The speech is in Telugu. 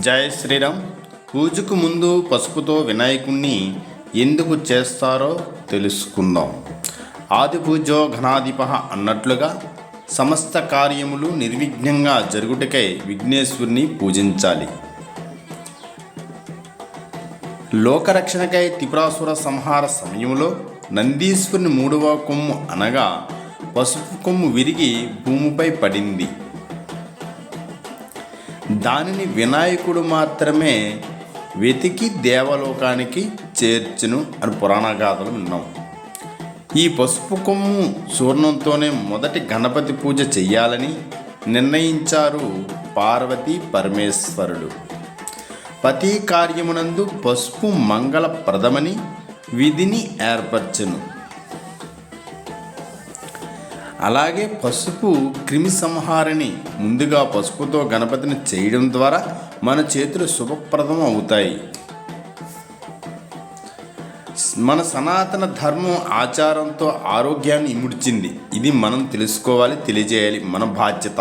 జయ శ్రీరామ్. పూజకు ముందు పసుపుతో వినాయకుణ్ణి ఎందుకు చేస్తారో తెలుసుకుందాం. ఆది పూజో ఘనాధిప అన్నట్లుగా సమస్త కార్యములు నిర్విఘ్నంగా జరుగుటకై విఘ్నేశ్వరుని పూజించాలి. లోకరక్షణకై త్రిపురాసుర సంహార సమయంలో నందీశ్వరుని మూడవ కొమ్ము అనగా పసుపు కొమ్ము విరిగి భూమిపై పడింది. దానిని వినాయకుడు మాత్రమే వెతికి దేవలోకానికి చేర్చును అని పురాణ గాథలు విన్నాం. ఈ పసుపు కొమ్ము చూర్ణంతోనే మొదటి గణపతి పూజ చెయ్యాలని నిర్ణయించారు పార్వతీ పరమేశ్వరుడు. ప్రతి కార్యమునందు పసుపు మంగళప్రదమని విధిని ఏర్పరచను. అలాగే పసుపు క్రిమి సంహారిణి ముందుగా పసుపుతో గణపతిని చేయడం ద్వారా మన చేతులు శుభప్రదం అవుతాయి. మన సనాతన ధర్మం ఆచారంతో ఆరోగ్యాన్ని ఇముడిచింది. ఇది మనం తెలుసుకోవాలి తెలియజేయాలి మన బాధ్యత.